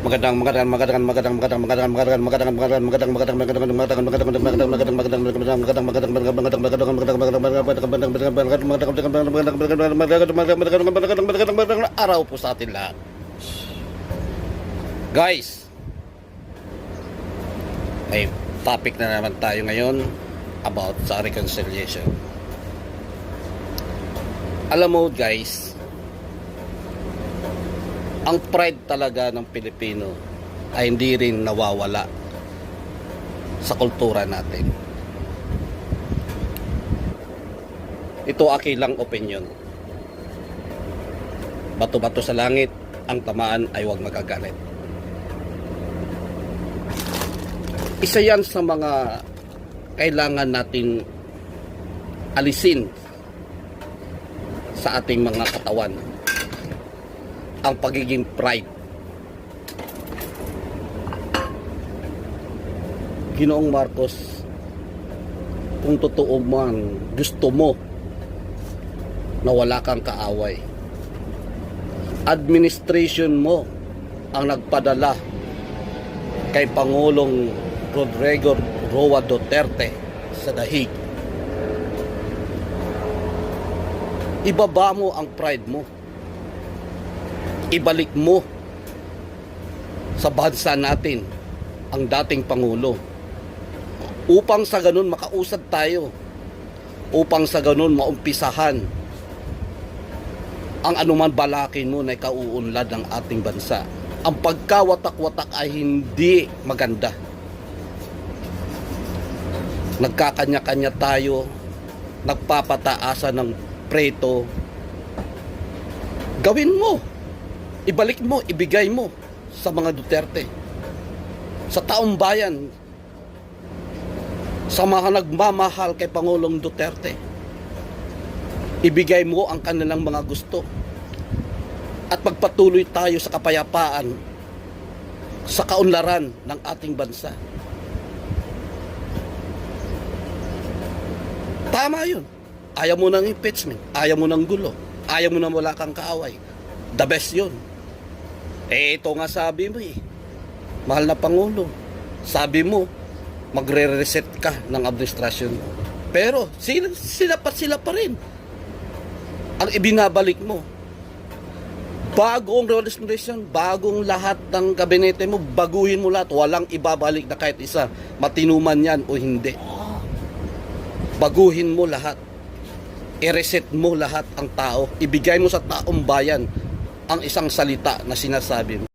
Magandang magandang magandang magandang magandang magandang magandang magandang magandang magandang magandang magandang magandang magandang magandang magandang magandang magandang magandang araw po sa atin lahat. Guys, may topic na naman tayo ngayon about sa reconciliation. Alam mo guys, ang pride talaga ng Pilipino ay hindi rin nawawala sa kultura natin. Ito akilang opinion. Bato-bato sa langit, ang tamaan ay huwag magagalit. Isa yan sa mga kailangan natin alisin sa ating mga katawan ang pagiging pride. Ginoong Marcos, kung totoo man gusto mo na wala kang kaaway, administration mo ang nagpadala kay Pangulong Rodrigo Roa Duterte sa dahig. Ibaba mo ang pride mo ibalik mo sa bansa natin ang dating Pangulo. Upang sa ganun makausad tayo. Upang sa ganun maumpisahan ang anuman balakin mo na ikauunlad ng ating bansa. Ang pagkawatak-watak ay hindi maganda. Nagkakanya-kanya tayo. Nagpapataasa ng preto. Gawin mo ibalik mo, ibigay mo sa mga Duterte. Sa taong bayan, sa mga nagmamahal kay Pangulong Duterte. Ibigay mo ang kanilang mga gusto. At magpatuloy tayo sa kapayapaan, sa kaunlaran ng ating bansa. Tama yun. Ayaw mo ng impeachment, ayaw mo ng gulo, ayaw mo na wala kang kaaway. The best yun. Eh, ito nga sabi mo eh. Mahal na Pangulo. Sabi mo, magre-reset ka ng administrasyon. Pero, sila, sila pa sila pa rin. Ang ibinabalik mo. Bagong administration, bagong lahat ng kabinete mo, baguhin mo lahat. Walang ibabalik na kahit isa. Matinuman yan o hindi. Baguhin mo lahat. I-reset mo lahat ang tao. Ibigay mo sa taong bayan ang isang salita na sinasabi mo.